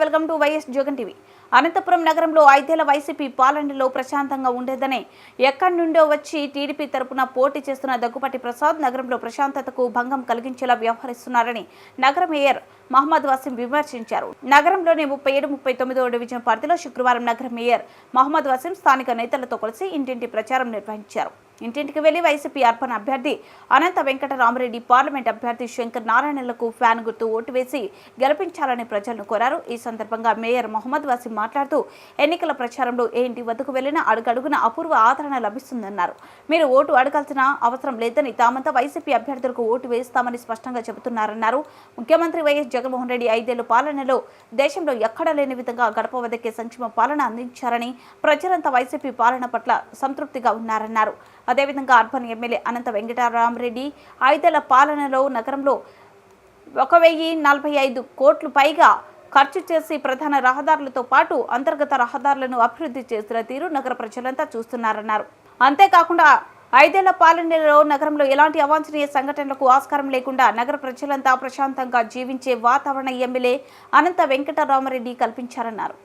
Welcome to YS Jagan TV. Anantapuram నగరంలో ఐదేళ్ళ YCP పాలనలో ప్రశాంతంగా ఉండేదని ఎక్కడి నుండో వచ్చి టీడీపీ తరపున పోటీ చేస్తున్న దగ్గుపాటి ప్రసాద్ నగరంలో ప్రశాంతతకు భంగం కలిగించేలా వ్యవహరిస్తున్నారని నగర మేయర్ మహమ్మద్ వసీం విమర్శించారు. నగరంలోని ముప్పై ఏడు ముప్పై తొమ్మిదో డివిజన్ పరిధిలో శుక్రవారం నగర మేయర్ మహమ్మద్ వసీం స్థానిక నేతలతో కలిసి ఇంటింటి ప్రచారం నిర్వహించారు. ఇంటింటికి వెళ్ళి వైసీపీ అర్పణ అభ్యర్థి అనంత వెంకటరామరెడ్డి పార్లమెంట్ అభ్యర్థి శంకర్ నారాయణలకు ఫ్యాన్ గుర్తు ఓటు వేసి గెలిపించాలని ప్రజలను కోరారు. ఈ సందర్భంగా మేయర్ మొహమ్మద్ వసీం మాట్లాడుతూ ఎన్నికల ప్రచారంలో ఏ ఇంటి వద్దకు వెళ్ళినా అడుగడుగున అపూర్వ ఆదరణ లభిస్తుందన్నారు. మీరు ఓటు అడగాల్సిన అవసరం లేదని తామంతా వైసీపీ అభ్యర్థులకు ఓటు వేస్తామని స్పష్టంగా చెబుతున్నారన్నారు. ముఖ్యమంత్రి వైఎస్ జగన్మోహన్ రెడ్డి ఐదేళ్ళ పాలనలో దేశంలో ఎక్కడా లేని విధంగా గడప వద్దకే సంక్షేమ పాలన అందించారని ప్రజలంతా వైసీపీ పాలన పట్ల సంతృప్తిగా ఉన్నారన్నారు. అదేవిధంగా అర్బన్ ఎమ్మెల్యే అనంత వెంకటరామరెడ్డి ఐదేళ్ళ పాలనలో నగరంలో ఒక వెయ్యి నలభై ఐదు కోట్లు పైగా ఖర్చు చేసి ప్రధాన రహదారులతో పాటు అంతర్గత రహదారులను అభివృద్ధి చేసిన తీరు నగర ప్రజలంతా చూస్తున్నారన్నారు. అంతేకాకుండా ఐదేళ్ళ పాలనలో నగరంలో ఎలాంటి అవాంఛనీయ సంఘటనలకు ఆస్కారం లేకుండా నగర ప్రజలంతా ప్రశాంతంగా జీవించే వాతావరణ ఎమ్మెల్యే అనంత వెంకటరామరెడ్డి కల్పించారన్నారు.